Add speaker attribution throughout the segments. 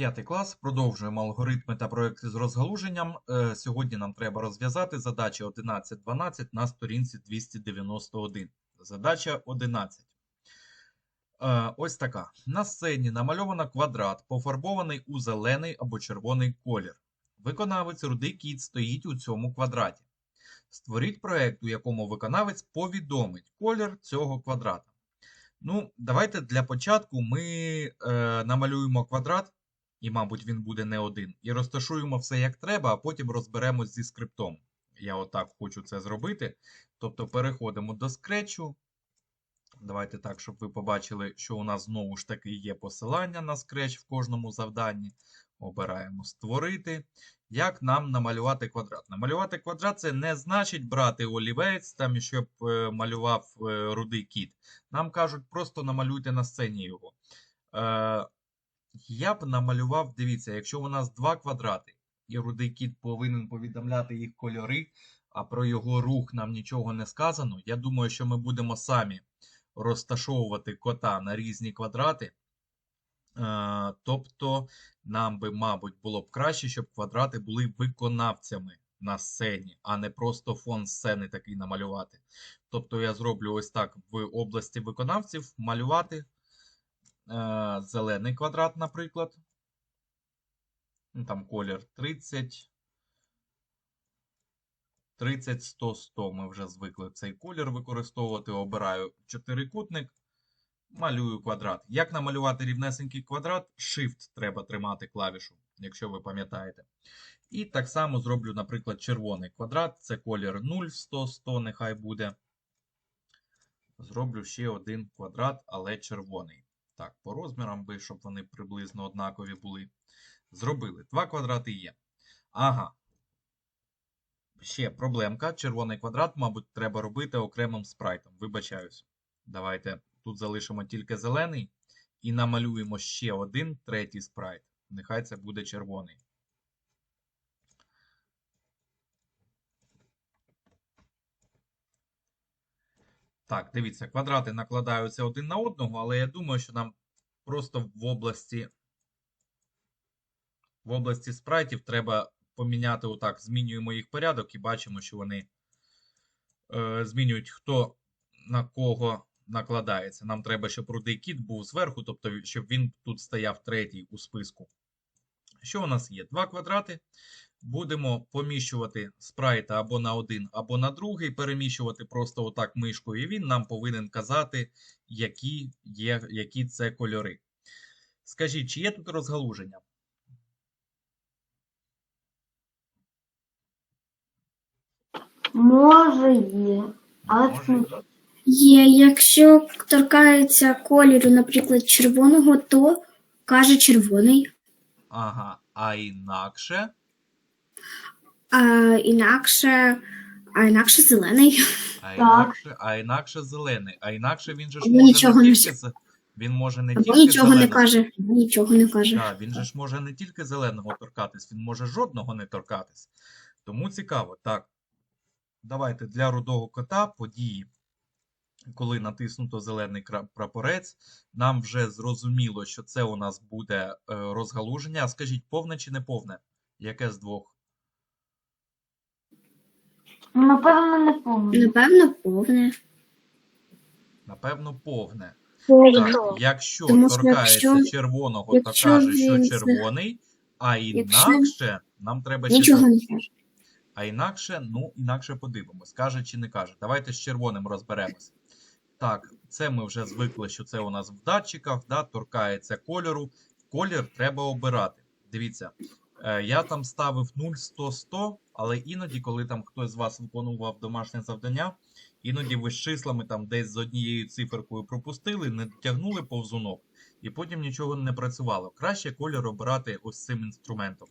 Speaker 1: П'ятий клас. Продовжуємо алгоритми та проекти з розгалуженням. Е, Сьогодні нам треба розв'язати задачі 11-12 на сторінці 291. Задача 11. Е, Ось така. На сцені намальовано квадрат, пофарбований у зелений або червоний колір. Виконавець рудий кіт стоїть у цьому квадраті. Створіть проект, у якому виконавець повідомить колір цього квадрата. Ну, давайте для початку ми е, намалюємо квадрат, і, мабуть, він буде не один, і розташуємо все як треба, а потім розберемось зі скриптом. Я отак хочу це зробити. Тобто переходимо до скретчу. Давайте так, щоб ви побачили, що у нас знову ж таки є посилання на скретч в кожному завданні. Обираємо створити. Як нам намалювати квадрат? Намалювати квадрат це не значить брати олівець, там, щоб е, малював е, рудий кіт. Нам кажуть, просто намалюйте на сцені його. Е, я б намалював, дивіться, якщо у нас два квадрати, і рудий кіт повинен повідомляти їх кольори, а про його рух нам нічого не сказано, я думаю, що ми будемо самі розташовувати кота на різні квадрати. Е, Тобто, нам би, мабуть, було б краще, щоб квадрати були виконавцями на сцені, а не просто фон сцени такий намалювати. Тобто я зроблю ось так в області виконавців малювати зелений квадрат, наприклад. Ну, Там колір 30. 30, 100, 100. Ми вже звикли цей колір використовувати. Обираю чотирикутник, малюю квадрат. Як намалювати рівнесенький квадрат? Shift треба тримати клавішу, якщо ви пам'ятаєте. І так само зроблю, наприклад, червоний квадрат. Це колір 0, 100, 100, нехай буде. Зроблю ще один квадрат, але червоний. Так, по розмірам би, щоб вони приблизно однакові були. Зробили. Два квадрати є. Ага. Ще проблемка. Червоний квадрат, мабуть, треба робити окремим спрайтом. Вибачаюсь. Давайте тут залишимо тільки зелений і намалюємо ще один третій спрайт. Нехай це буде червоний. Так, дивіться, квадрати накладаються один на одного, але я думаю, що нам просто в області в області спрайтів треба поміняти отак. Змінюємо їх порядок і бачимо, що вони е, змінюють, хто на кого накладається. Нам треба, щоб рудий кіт був зверху, тобто, щоб він тут стояв третій у списку. Що у нас є? Два квадрати. Будемо поміщувати спрайта або на один, або на другий, переміщувати просто отак мишкою, і він нам повинен казати, які, є, які це кольори. Скажіть, чи є тут розгалуження?
Speaker 2: Може є. Але
Speaker 1: Може,
Speaker 3: Є, якщо торкається кольору, наприклад, червоного, то каже червоний,
Speaker 1: Ага, а інакше.
Speaker 3: А інакше, а інакше зелений.
Speaker 1: А інакше, а інакше зелений. А інакше він же ж
Speaker 3: Або
Speaker 1: може
Speaker 3: нічого
Speaker 1: не
Speaker 3: не
Speaker 1: тільки з- він може не
Speaker 3: Або
Speaker 1: тільки
Speaker 3: нічого не
Speaker 1: зеленого.
Speaker 3: каже, нічого не каже.
Speaker 1: Так, він же ж може не тільки зеленого торкатись, він може жодного не торкатись. Тому цікаво. Так. Давайте для рудого кота події, коли натиснуто зелений кра- прапорець, нам вже зрозуміло, що це у нас буде е, розгалуження. А скажіть, повне чи не повне? Яке з двох?
Speaker 2: Напевно, не повний.
Speaker 3: Напевно, повне.
Speaker 1: Напевно, повне. Так, якщо
Speaker 3: Тому що
Speaker 1: торкається
Speaker 3: якщо-
Speaker 1: червоного,
Speaker 3: якщо
Speaker 1: то каже, що
Speaker 3: він з-
Speaker 1: червоний, а
Speaker 3: якщо-
Speaker 1: інакше нам треба ще
Speaker 3: Нічого не каже.
Speaker 1: А інакше, ну, інакше подивимось, каже чи не каже. Давайте з червоним розберемось. Так, це ми вже звикли, що це у нас в датчиках, да, торкається кольору. Колір треба обирати. Дивіться, я там ставив 0, 100, 100, але іноді, коли там хтось з вас виконував домашнє завдання, іноді ви з числами там десь з однією циферкою пропустили, не тягнули повзунок, і потім нічого не працювало. Краще колір обирати ось цим інструментом.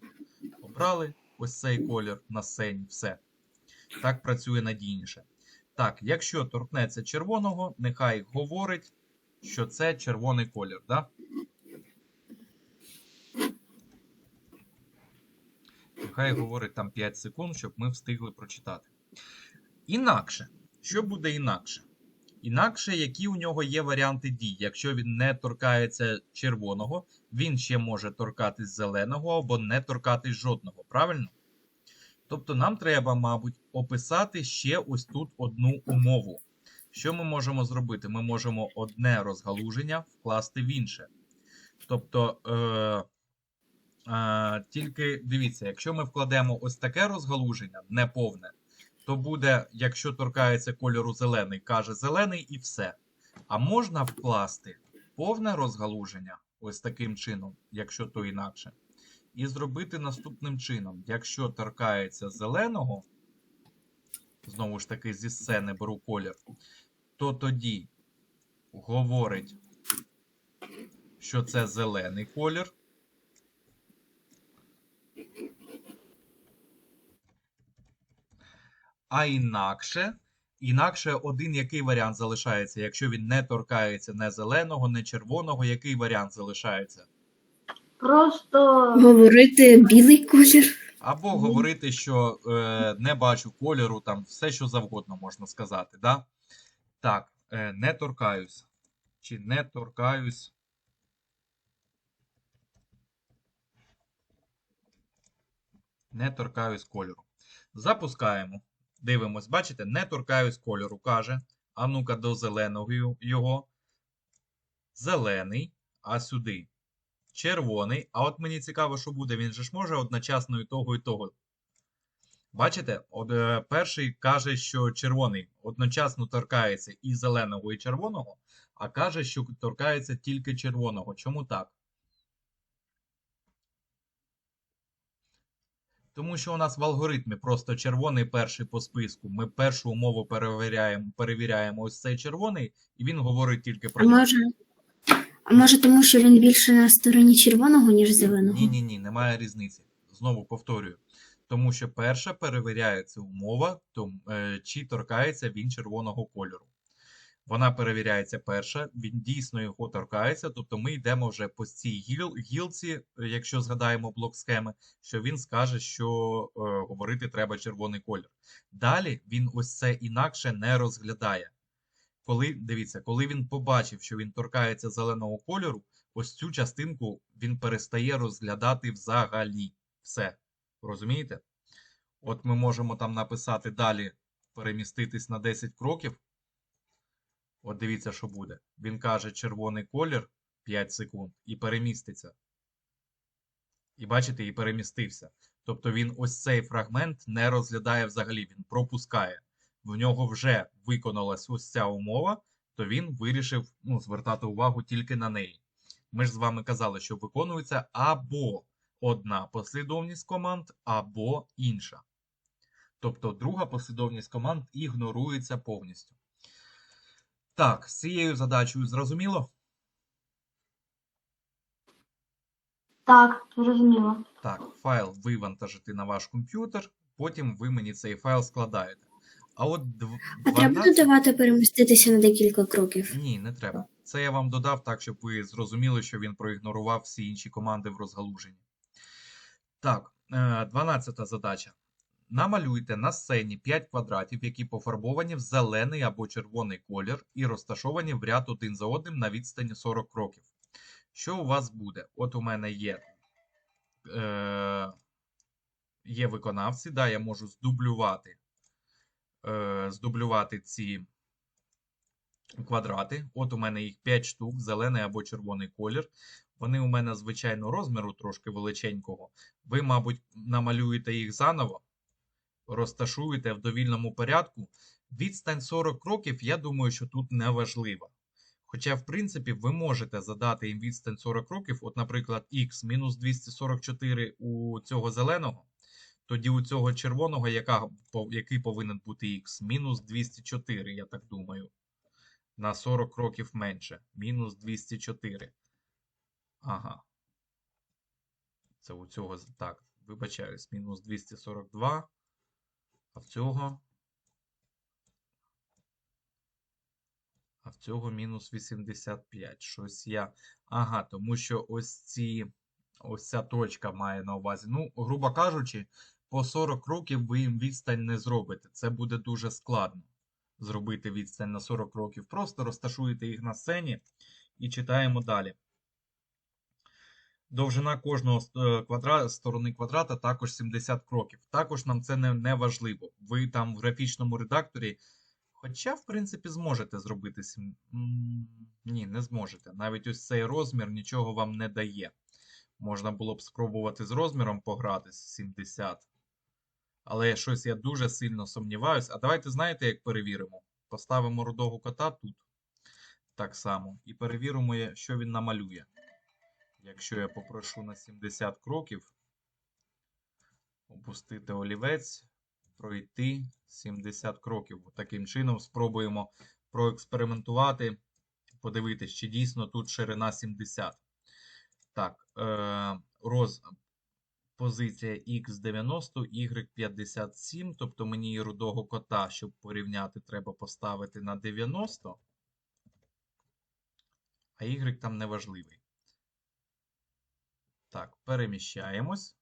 Speaker 1: Обрали ось цей колір на сцені, все. Так працює надійніше. Так, якщо торкнеться червоного, нехай говорить, що це червоний колір, да? Нехай говорить там 5 секунд, щоб ми встигли прочитати. Інакше. Що буде інакше? Інакше, які у нього є варіанти дій? Якщо він не торкається червоного, він ще може торкатись зеленого або не торкатись жодного, правильно? Тобто нам треба, мабуть, описати ще ось тут одну умову. Що ми можемо зробити? Ми можемо одне розгалуження вкласти в інше. Тобто, е, е, тільки дивіться, якщо ми вкладемо ось таке розгалуження, неповне, то буде, якщо торкається кольору зелений, каже зелений і все. А можна вкласти повне розгалуження ось таким чином, якщо то інакше. І зробити наступним чином: якщо торкається зеленого, знову ж таки, зі сцени беру колір, то тоді говорить, що це зелений колір. А інакше, інакше один який варіант залишається, якщо він не торкається не зеленого, не червоного, який варіант залишається?
Speaker 2: Просто
Speaker 3: Говорити білий колір.
Speaker 1: Або говорити, що е, не бачу кольору, там все, що завгодно можна сказати. Да? Так, е, не торкаюсь. Чи не торкаюсь. Не торкаюсь кольору. Запускаємо. Дивимось, бачите, не торкаюсь кольору, каже. А ну-ка до зеленого його. Зелений, а сюди червоний. А от мені цікаво, що буде. Він же ж може одночасно і того, і того. Бачите, от, е, перший каже, що червоний одночасно торкається і зеленого, і червоного, а каже, що торкається тільки червоного. Чому так? Тому що у нас в алгоритмі просто червоний перший по списку. Ми першу умову перевіряємо, перевіряємо ось цей червоний, і він говорить тільки про нього.
Speaker 3: може, а може тому, що він більше на стороні червоного, ніж зеленого?
Speaker 1: Ні, ні, ні, немає різниці. Знову повторюю. Тому що перша перевіряється умова, то, е, чи торкається він червоного кольору. Вона перевіряється перша, він дійсно його торкається, тобто ми йдемо вже по цій гіл, гілці, якщо згадаємо блок схеми, що він скаже, що е, говорити треба червоний колір. Далі він ось це інакше не розглядає. Коли, дивіться, коли він побачив, що він торкається зеленого кольору, ось цю частинку він перестає розглядати взагалі. Все. Розумієте? От ми можемо там написати далі, переміститись на 10 кроків. От дивіться, що буде. Він каже червоний колір 5 секунд і переміститься. І бачите, і перемістився. Тобто він ось цей фрагмент не розглядає взагалі, він пропускає. В нього вже виконалась ось ця умова, то він вирішив ну, звертати увагу тільки на неї. Ми ж з вами казали, що виконується або одна послідовність команд, або інша. Тобто друга послідовність команд ігнорується повністю. Так, з цією задачею зрозуміло?
Speaker 2: так, зрозуміло.
Speaker 1: Так, файл вивантажити на ваш комп'ютер, потім ви мені цей файл складаєте. А от дв-
Speaker 3: А треба
Speaker 1: 12
Speaker 3: додавати переміститися на декілька кроків.
Speaker 1: Ні, не треба. Це я вам додав так, щоб ви зрозуміли, що він проігнорував всі інші команди в розгалуженні. Так, е, 12 задача. Намалюйте на сцені 5 квадратів, які пофарбовані в зелений або червоний колір і розташовані в ряд один за одним на відстані 40 кроків. Що у вас буде? От у мене є, е, є виконавці, да, я можу здублювати, е, здублювати ці квадрати. От у мене їх 5 штук, зелений або червоний колір. Вони у мене звичайно розміру трошки величенького. Ви, мабуть, намалюєте їх заново, розташуєте в довільному порядку. Відстань 40 кроків, я думаю, що тут не важлива. Хоча, в принципі, ви можете задати їм відстань 40 років, от, наприклад, x мінус 244 у цього зеленого, тоді у цього червоного, яка, який повинен бути x, мінус 204, я так думаю. На 40 років менше. Мінус 204. Ага. Це у цього. Так, вибачаюсь, мінус 242. А в цього. А в цього мінус 85. Щось я. Ага, тому що ось ці. Ось ця точка має на увазі. Ну, грубо кажучи, по 40 років ви їм відстань не зробите. Це буде дуже складно. зробити відстань на 40 кроків. Просто розташуєте їх на сцені і читаємо далі. Довжина кожного е, квадра... сторони квадрата також 70 кроків. Також нам це не, важливо. Ви там в графічному редакторі, хоча, в принципі, зможете зробити. сім- Ні, не зможете. Навіть ось цей розмір нічого вам не дає. Можна було б спробувати з розміром пограти 70. Але щось я дуже сильно сумніваюсь. А давайте знаєте, як перевіримо? Поставимо рудого кота тут. Так само. І перевіримо, що він намалює. Якщо я попрошу на 70 кроків опустити олівець, пройти 70 кроків. Таким чином спробуємо проекспериментувати, подивитись, чи дійсно тут ширина 70. Так, е, роз... позиція X90, Y57, тобто мені рудого кота, щоб порівняти, треба поставити на 90, а Y там не важливий. Так, переміщаємось.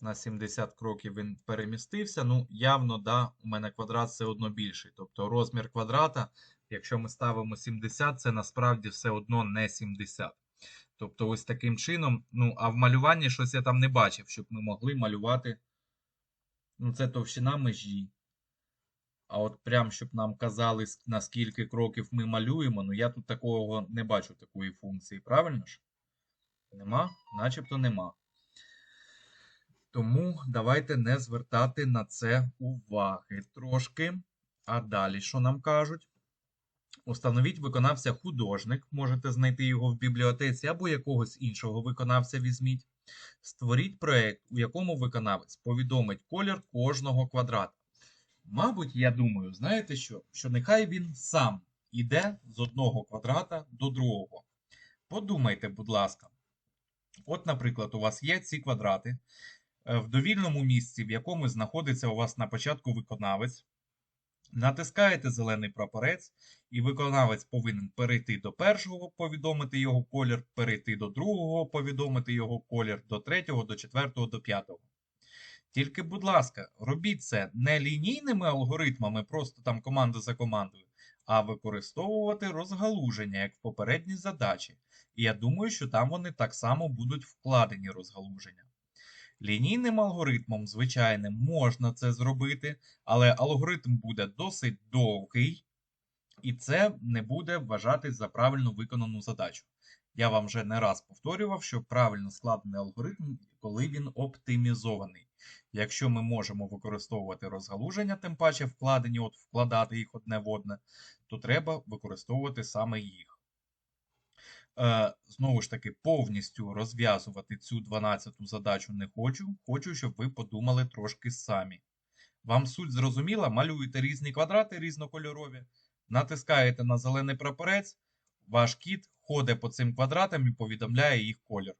Speaker 1: На 70 кроків він перемістився. Ну, явно, да, у мене квадрат все одно більший. Тобто розмір квадрата, якщо ми ставимо 70, це насправді все одно не 70. Тобто, ось таким чином, ну, а в малюванні щось я там не бачив, щоб ми могли малювати. Ну, це товщина межі. А от прям, щоб нам казали, с- на скільки кроків ми малюємо, ну я тут такого не бачу такої функції, правильно ж? Нема? Начебто нема. Тому давайте не звертати на це уваги трошки. А далі що нам кажуть? Установіть виконавця художник, можете знайти його в бібліотеці або якогось іншого виконавця візьміть. Створіть проєкт, у якому виконавець повідомить колір кожного квадрата. Мабуть, я думаю, знаєте що? Що нехай він сам іде з одного квадрата до другого. Подумайте, будь ласка. От, наприклад, у вас є ці квадрати. Е, В довільному місці, в якому знаходиться у вас на початку виконавець, натискаєте зелений прапорець, і виконавець повинен перейти до першого, повідомити його колір, перейти до другого, повідомити його колір, до третього, до четвертого, до п'ятого. Тільки, будь ласка, робіть це не лінійними алгоритмами, просто там команда за командою, а використовувати розгалуження, як в попередній задачі. І я думаю, що там вони так само будуть вкладені розгалуження. Лінійним алгоритмом, звичайним, можна це зробити, але алгоритм буде досить довгий, і це не буде вважатись за правильно виконану задачу. Я вам вже не раз повторював, що правильно складений алгоритм, коли він оптимізований. Якщо ми можемо використовувати розгалуження, тим паче вкладені, от вкладати їх одне в одне, то треба використовувати саме їх. Е, знову ж таки, повністю розв'язувати цю 12-ту задачу не хочу. Хочу, щоб ви подумали трошки самі. Вам суть зрозуміла? Малюєте різні квадрати різнокольорові, натискаєте на зелений прапорець, ваш кіт ходить по цим квадратам і повідомляє їх колір.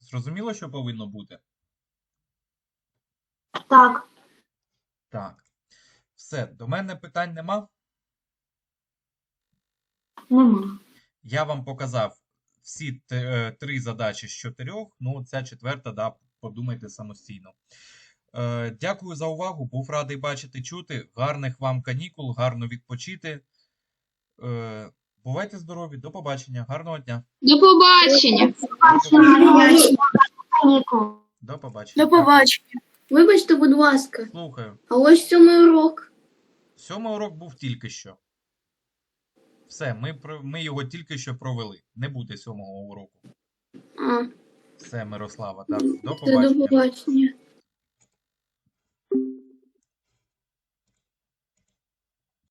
Speaker 1: Зрозуміло, що повинно бути?
Speaker 2: Так,
Speaker 1: Так. Все, до мене питань нема.
Speaker 2: нема.
Speaker 1: Я вам показав всі е, три задачі з чотирьох. Ну, ця четверта, да, подумайте самостійно. Е, Дякую за увагу. Був радий бачити, чути. Гарних вам канікул, гарно відпочити. Е, Бувайте здорові, до побачення, гарного дня.
Speaker 4: До побачення.
Speaker 1: До побачення.
Speaker 3: До побачення.
Speaker 4: Вибачте, будь ласка,
Speaker 1: Слухаю.
Speaker 4: а ось сьомий урок.
Speaker 1: Сьомий урок був тільки що. Все, ми, ми його тільки що провели. Не буде сьомого уроку.
Speaker 4: А,
Speaker 1: Все, Мирослава. Так, до
Speaker 4: це до
Speaker 1: побачення.
Speaker 4: побачення.